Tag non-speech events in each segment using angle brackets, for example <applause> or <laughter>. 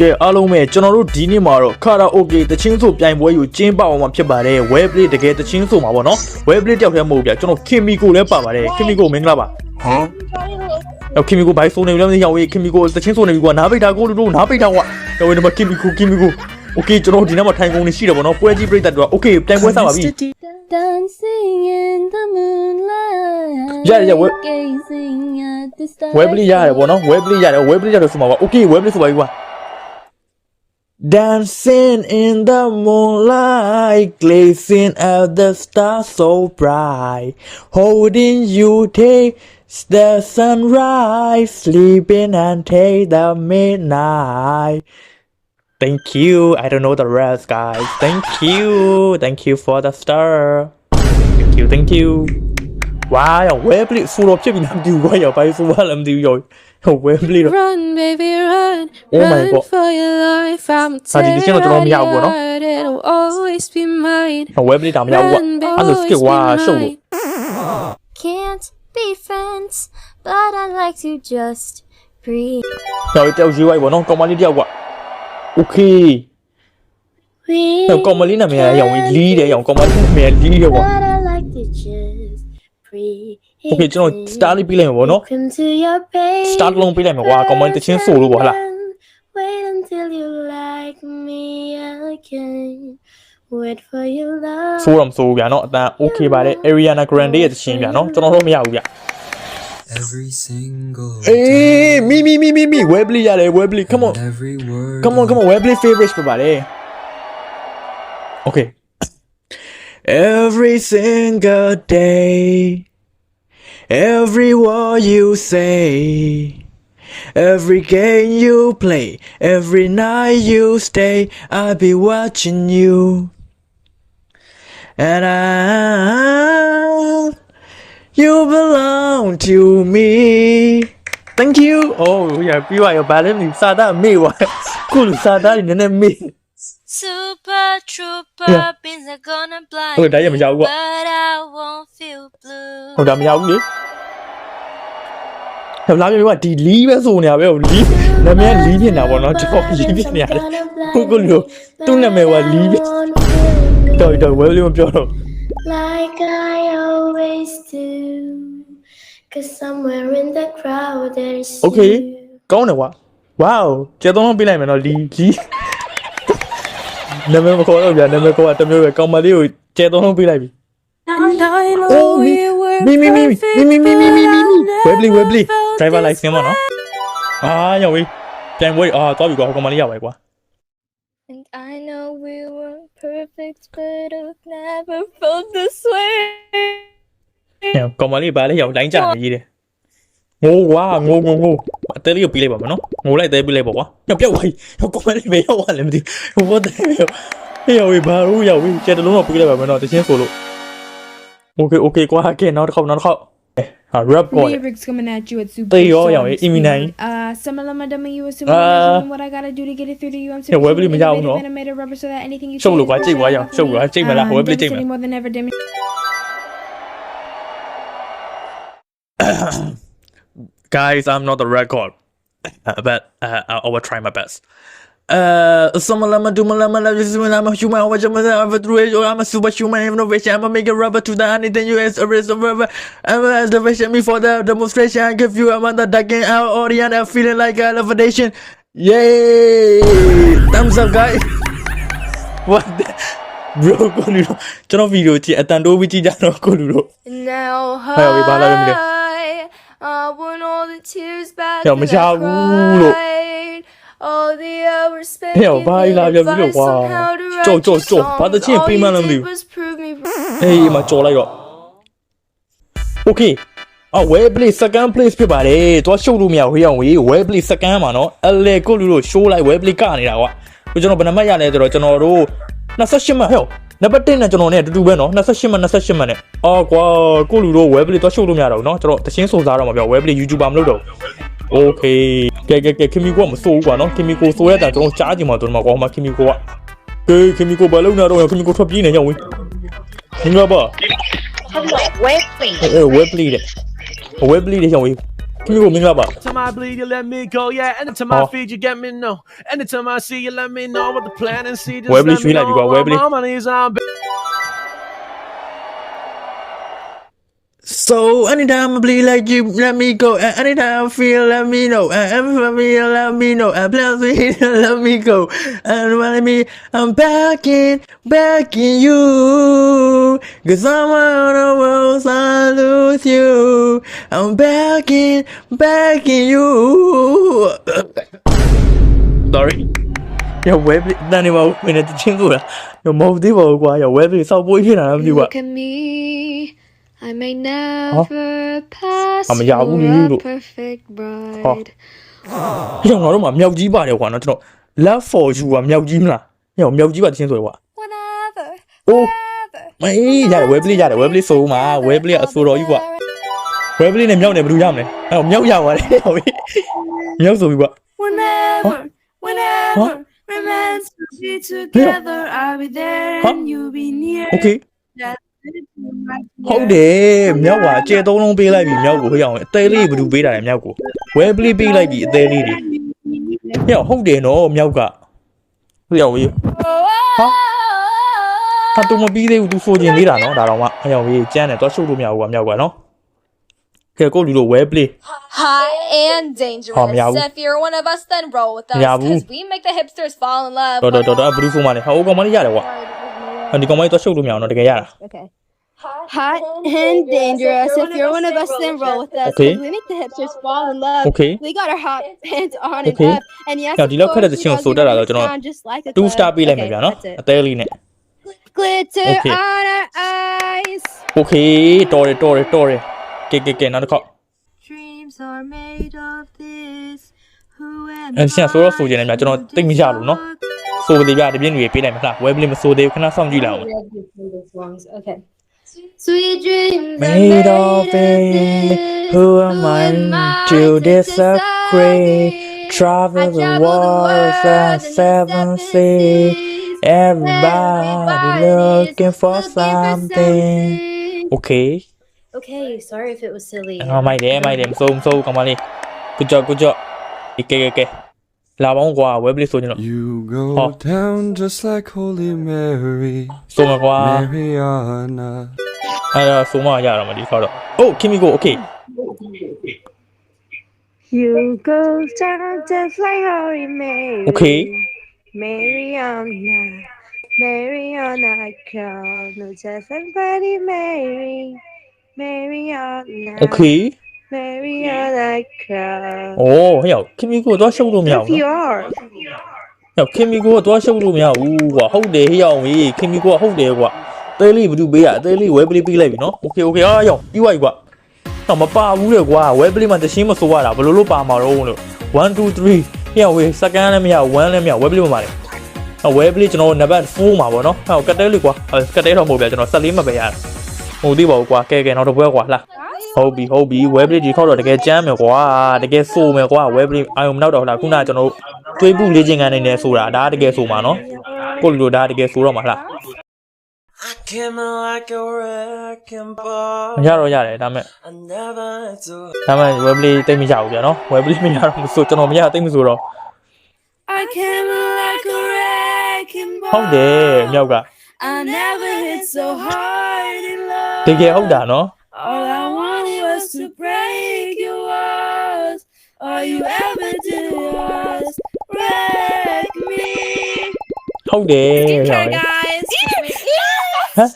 ကဲအားလုံးပဲကျွန်တော်တို့ဒီနေ့မှာတော့ခါရာအိုကေတချင်းဆိုပြိုင်ပွဲကိုကျင်းပအောင်မှာဖြစ်ပါတယ် web play တကယ်တချင်းဆိုမှာပေါ့နော် web play တယောက်တည်းမဟုတ်ဗျကျွန်တော်ခင်မီကိုလည်းပါပါတယ်ခင်မီကိုမင်္ဂလာပါဟမ်ခင်မီကိုဘိုက်ဆိုနေလည်းမသိရောက်ရေးခင်မီကိုတချင်းဆိုနေပြီကွာနားပိတ်တာကိုလူတို့နားပိတ်တာကွာတော့ဒီမှာခင်မီကိုခင်မီကိုโอเคကျွန်တော်ဒီနေ့မှာထိုင်ကုန်နေရှိတယ်ပေါ့နော်ပွဲကြီးပြိတ္တတော့โอเคပြိုင်ပွဲစပါပြီ Dancing in the moonlight. Yeah, yeah, we- Gazing at the stars. web play ရတယ်ပေါ့နော် web play ရတယ် web play ရတယ်ဆိုမှာပါ okay web play ဆိုပါပြီကွာ Dancing in the moonlight, gazing at the stars so bright. Holding you take the sunrise, sleeping and take the midnight. Thank you. I don't know the rest, guys. Thank you. Thank you for the star. Thank you. Thank you. Wow, web li sulo pia minam diu wa ya bai suwa lam diu yoi. ဘာလို့ဆိုမှလည်းမသိဘူးရော web play တော့ Run, baby, run. Oh my run God. for your life. I'm Ah, di dicendo che non mi auguro, no? tired. It'll always be mine. web play တောင်မရဘူးကွာ Run, အဲ့လို skip ဝါရှုပ်လို့ Can't be friends, but I like to just breathe. ကျွန်တော်တယောက်ရေးလိုက်ပေါ့နော်ကောင်မလေးတယောက်က Okay ကောင်မလေးနာမည်ကရောင်လီးတယ်ရောင်ကောင်မလေးနာမည်ကလီးတယ်ပေါ့ But I like to just breathe. Okay ကျွန်တော် star လေးပေးလိုက်မှာပေါ့နော် Welcome to your page. star တစ်လုံးပေးလိုက်မှာကွာကောင်မလေးတချင်းဆိုလို့ပေါ့ဟလား Wait until you like me again. Wait for your love. ဆိုးတော့မဆိုးဘူးဗျာနော်အတန် Okay ပါတယ် Ariana Grande ရဲ့တချင်းဗျာနော်ကျွန်တော်တို့မရဘူးဗျ Every single အေးမီမီမီမီမီ web play ရတယ် web play come on and every word come on come on web play favorites ပြပါတယ် Okay Every single day Every word you say, every game you play, every night you stay, I'll be watching you. And I, you belong to me. Thank you. Oh, yeah, you are your balance. You saw that me. What? <laughs> Cool, you saw that in the me. Super trooper beans are gonna blind. Ừ, đấy giờ mình. But I won't feel blue. Oh, Không đam. ဟဲ့လာပြီကွာဒီလီးပဲဆိုနေရပဲဟိုလီးနာမည်ကလီးနေတာပေါ့နော်ကျွန်တော်လီးပြနေရတယ်ကိုကိုလူသူ့နာမည်ကလီးပြတော်တော်ဝဲလေးမပြောတော့ Like I always do. Cause somewhere in the crowd there's Okay you. ကောင်းတယ်ကွာ wow ကျေသုံးလုံးပြလိုက်မယ်နော်လီးလီးနာမည်မခေါ်တော့ဗျာနာမည်ခေါ်တာတစ်မျိုးပဲကောင်းမလေးကိုကျေသုံးလုံးပြလိုက်ပြီ And I know Oh, we were မီမီမီမီ perfect, မီမီမီမီမီမီ but ဝဲ I ပလီဝဲပလီ never felt driver this license မနော်အာရောက်ပြီပြန်ဝေးအာသွားပြီကွာဟိုကောင်မလေးရောက်ပါကွာ And I know we weren't perfect, but I've never felt this way. ညကောင်မလေးဘာလဲရောက်လိုင်းကြနေရေးတယ်ငိုကွာငိုငိုငိုအသေးလေးကိုပြီးလိုက်ပါမနော်ငိုလိုက်သေးပြီးလိုက်ပါကွာညပြောက်သွားပြီကောင်မလေးပဲရောက်သွားလည်းမသိဘူးဘာတဲ့ဟေးရောက်ပြီဘာလို့ရောက်ပြီကျတဲ့လုံးတော့ပြီးလိုက်ပါမနော်တချင်းဆိုလို့ Okay, okay, go ahead. Not come, not come. Uh, rap boy. Coming at you at super. Uh, some of them are uh, what I gotta do to get it through to you. I'm super. Yeah, where will? No. I made a rubber so that anything you. Show look what take? Uh, more than ever. <coughs> Guys, I'm not a record, <coughs> but uh, I will try my best Uh, some lama do lama lama just when I'm a human, what I'm a through it, or I'm a superhuman innovation. I'm a make a rubber to the anything you is a risk of rubber. I'm a reservation me for the demonstration. I give you a mother ducking out audience. I'm feeling like a elevation. Yay! Thumbs up, guys. What? The? Bro ကိုလူတို့ကျွန်တော်ဗီဒီယိုကြည့်အတန်တိုးပြီးကြည့်ကြတော့ကိုလူတို့ Now Hey, we bala yun din. high, I want all the tears back Yo, that I masyado. cried. All the hours spent Yo, giving bye, love you, advice wow. on how to Cho, write cho, your cho. song. Ba the chin, All pay you man lang did din. was prove me wrong. ဟေးမကြော်လိုက်တော့ Okay အော် web play second place ဖြစ်ပါတယ်တွားရှုပ်လို့မရဘူးဟေးအောင်ဝေး web play second မှာနော်အလေကိုလူတို့ show လိုက် web play ကနေတာကွာကိုကျွန်တော်ဘယ်နှမှတ်ရလဲဆိုတော့ကျွန်တော်တို့28မှတ်ဟဲ့နံပါတ်1နဲ့ကျွန်တော်နဲ့အတူတူပဲနော်28မှတ်28မှတ်နဲ့အော်ကွာကိုလူတို့ web play တွားရှုပ်လို့မရတော့ဘူးနော်ကျွန်တော်တချင်းစုံစားတော့မှာပြော web play YouTuber မလုပ်တော့ဘူး Okay ကဲကဲကဲခင်မီကိုကမစိုးဘူးကွာနော်ခင်မီကိုစိုးရတဲ့ကျွန်တော်ကြားကြည့်မှာတို့မှာကွာဟိုမှာခင်မီကိုကကဲခင်မီကိုဘာလုပ်နေတော့ခင်မီကိုထွက်ပြေးနေကြဝေးမင်္ဂလာပါ Hello, web please. အဲ web play တဲ့ web play တဲ့ရောင်းဝေးခင်ဗျကိုမင်္ဂလာပါ Anytime I bleed, you let me go. Yeah, anytime I Oh. feed, you get me no. Anytime I see you, let me know what the plan and see. Just Webley let me Sri Lanka, know. Webley. I'm on my So anytime I bleed like you, let me go. Anytime I feel, let me know. Uh, ever feel, let me know. Uh, bless me, let me go. And when I mean, I'm back in, you. Cause I'm on the world, I lose you. I'm back in, back in you. <coughs> Sorry. 又 Your web 收杯先啦，咁樣。 ဘူးကွာရဝဲပလီစောက်ပွေးဖြစ်တာလည်းမသိဘူးကွာ Look at me. I may never pass I'm a Yahoo for Lulu. a perfect bride. ဟိုငါတို့မှာမြောက်ကြီးပါတယ်ကွာနော်ကျွန်တော် love for you ကမြောက်ကြီးမလားဟိုမြောက်ကြီးပါတချင်းဆိုရကွာ Whenever, အိုး wherever. မေးရတယ်ဝဲပလီရတယ်ဝဲပလီဆိုမှာဝဲပလီကအဆိုတော်ကြီးကွာဝဲပလီနဲ့မြောက်နေဘယ်သူရမလဲအဲ့တော့မြောက်ရပါတယ်ဟုတ်ပြီမြောက်ဆိုပြီကွာ Whenever, whenever, Huh? we're meant to be together. I'll be there Huh? and you'll be near. okay That's it, my ဟုတ် dear. တယ်မြောက်ကကျဲသုံးလုံးပေးလိုက်ပြီမြောက်ကိုဟိုအောင်အသေးလေးဘယ်သူပေးတာလဲမြောက်ကိုဝဲပလီပေးလိုက်ပြီအသေးလေးတွေဟဲ့ဟုတ်တယ်နော်မြောက်ကဟိုအောင်ကြီးဟာဟာတူမပြီးသေးဘူးသူဆိုချင်သေးတာနော်ဒါတော့မှဟိုအောင်ကြီးကျန်းတယ်တော့ရှုပ်လို့မရဘူးကွာမြောက်ကနော်ကဲကိုလူလို့ဝဲပလီ High and dangerous. Oh, meow. if you're one of us, then roll with us. Meow. Because we make the hipsters fall in love. တော်တော်တော်တော်ဘယ်သူဆိုမှလဲဟိုကောင်မလေးရတယ်ကွာဒီကောင်မလေးတော့ရှုပ်လို့မရအောင်နော်တကယ်ရတာ Hot and dangerous. If you're one of us, then roll with us. Okay. 'cause We make the hipsters fall in love. Okay. We got our hot pants on Okay. and up. And yes, ကြောက် of ဒီလောက်ခက်တဲ့ course, သချင်းကို we ဆိုတတ်တာတော့ all ကျွန်တော် sound just like a 2 club. star ပေးလိုက်မယ် Okay, ဗျာနော် that's it. အသေးလေးနဲ့ Glitter Okay. on our eyes. Okay တော်တယ်တော်တယ်တော်တယ်ကဲကဲကဲနောက်တစ်ခေါက် Dreams are made of this. Who am အဲ့ရှင်ဆိုတော့ဆိုချင်တယ်များကျွန်တော်သိမရလို့နော်ဆိုသေးပြတပြင်းတွေပေးလိုက်မလားဝဲပလီမဆိုသေးဘူးခဏစောင့်ကြည့်လိုက်အောင် Okay. Sweet dreams made of it. Who am I to disagree? Travel the world and seven seas. Everybody looking for something. Okay. Okay, sorry if it was silly. Rồi mày để mày để xung xung còn mày đi. Good job, good job. okay. ok. လာပေါင်းကွာဝဲပလီဆိုချင်တော့ You go Oh. down just like Holy Mary, ဆိုမှာကွာ Mariana. အဲ့တော့ဆိုမှရတော့မဒီခေါက်တော့ Oh ခင်မီကို Okay You go down just like Holy Mary. Okay Mariana, Mariana, girl, no just like Bloody Mary, Mariana, Okay Mariana, girl. ဩဟဲ့ရောက်ခင်မီကိုတော့ရှုပ်လို့မရ If ဘူး you နော် are, ဟဲ့ခင်မီကိုကတော့ရှုပ်လို့မရဘူးကွာဟုတ်တယ်ဟဲ့ရောက်ကြီးခင်မီကိုကဟုတ်တယ်ကွာအသေးလေးဘယ်သူပေးရအသေးလေးဝဲပလီပေးလိုက်ပြီနော် Okay Okay အားရောက်ပြီးသွားပြီကွာတော့မပါဘူးလေကွာဝဲပလီမှာတရှင်းမဆိုရတာဘယ်လိုလုပ်ပါမှာတော့လို့1 2 3ဟဲ့ရောက်ဝေးစကန်လည်းမရ1လည်းမရဝဲပလီမှာပါလေအဝဲပလီကျွန်တော်နံပါတ်4မှာပေါ့နော်ဟဲ့ကတ်တဲလေးကွာကတ်တဲတော့မဟုတ်ဗျာကျွန်တော်14မှပဲရတယ် ဟိုသေးပါဘူးကွာကဲကဲနောက်တစ်ပွဲကွာလာဟုတ်ပြီဟုတ်ပြီဝဲပလီဒီခေါက်တော့တကယ်ကြမ်းမယ်ကွာတကယ်ဆိုမယ်ကွာဝဲပလီအာယုံနောက်တော့လာခုနကကျွန်တော်တွေးပုလေ့ကျင့်ခန်းနေနေဆိုတာဒါတကယ်ဆိုမှာနော်ကိုလူလိုဒါတကယ်ဆိုတော့မှာလား I came in like a wrecking မ ball. ရတော့ရတယ်ဒါမဲ့ I never had to ဒါမဲ့ဝဲပလီတိတ်မရဘူးဗျာနော်ဝဲပလီမရတော့မဆိုကျွန်တော်မရတိတ်မဆိုတော့ I came like a wrecking ball. ဟုတ်တယ်မြောက်က I never hit so hard in love. တကယ်ဟုတ်တာနော် All I wanted was to break your walls. All you ever did was wreck me. ဟုတ်တယ်ဟဲ့ guys. ဟမ်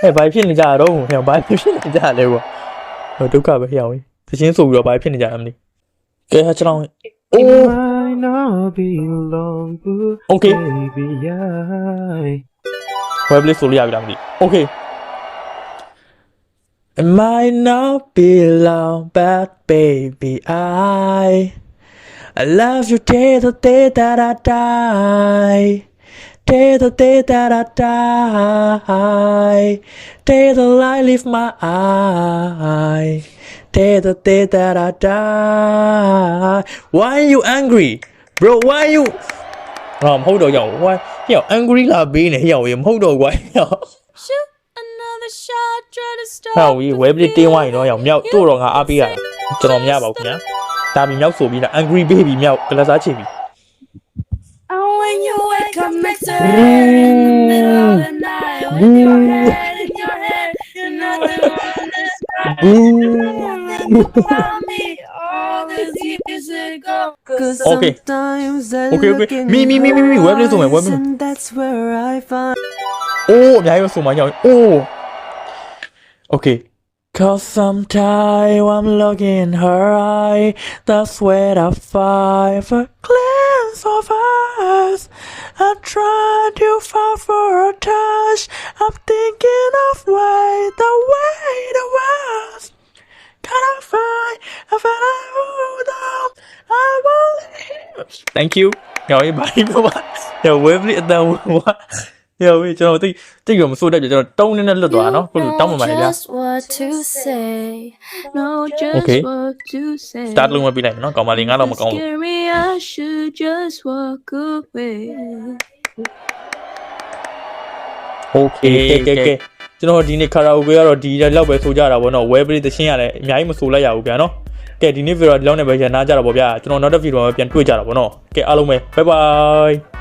ဟဲ့ဘာဖြစ်နေကြတော့ဟဲ့ဘာဖြစ်နေကြလဲကွာဟိုဒုက္ခပဲဟဲ့အောင်သချင်းဆိုပြီးတော့ဘာဖြစ်နေကြလဲမသိကဲဟာကျွန်တော်အိုး might not be long, but Okay. baby, I ဝဲပလီဆိုလို့ရပြီလားမသိ Okay It might not be long, but baby, I I love you till the day that I die. Till the day that I die. Till the light leave my eye. Till the day that I die. Why are you angry? Bro, why are you... Rồi, không đồ dầu quá. Dầu angry là bị này, dầu gì không đồ quá. <laughs> ဟဲ့ Shoot another shot, try to stop. ဟဲ့ဝေးဝဲပလီတင်းဝိုင်းတော့ရောက်မြောက်တို့တော့ငါအားပေးရတယ် ကျွန်တော်မရပါဘူးခင်ဗျာဒါပြီးမြောက်ဆိုပြီးလား angry baby မြောက်ကလစားချင်ပြီ And when you wake up next to her in the middle of the night, with your head in your head, you know it Tell me all this years ago. Cause Okay. sometimes I Okay, look okay. in Me, me, me, me, me. your Web list on my web eyes list. and that's where I find အိုးအများကြီးပဲဆိုမှညောင်းအိုး Okay. Cause sometimes I'm looking in her eye, that's where I find a glance of us. I'm trying to find for a touch, I'm thinking of way, the way the was. Can I find a fellow who don't, I won't leave. Thank you. Rồi, bạn quá. Giờ quên biết đâu quá. င်း web လေးအတန်ဝါညောင်းရေးကျွန်တော်တိတ်တိတ်ရမစိုးတတ်ကြကျွန်တော်တုံးနေနဲ့လွတ်သွားတာနော်ကိုလူတောင်းပန်ပါလေဗျာ Just what to say. No, just Okay. what to say. start လုံးမပြလိုက်မယ်နော်ကောင်မလေးငါတော့မကောင်းဘူး Scare me, I should just walk away. Okay ကဲကဲကျွန်တော်ဒီနေ့ကာရာအိုကေကတော့ဒီလောက်ပဲဆိုကြတာဗောနော် web လေးတချင်းရတယ်အများကြီးမဆိုလိုက်ရဘူးဗျာနော်ကဲဒီနေ့ဗီဒီယိုဒီလောက်နဲ့ပဲရနာကြတာဗောဗျာကျွန်တော်နောက်တစ်ဗီဒီယိုမှာပြန်တွေ့ကြတာဗောနော်ကဲအားလုံးပဲ bye bye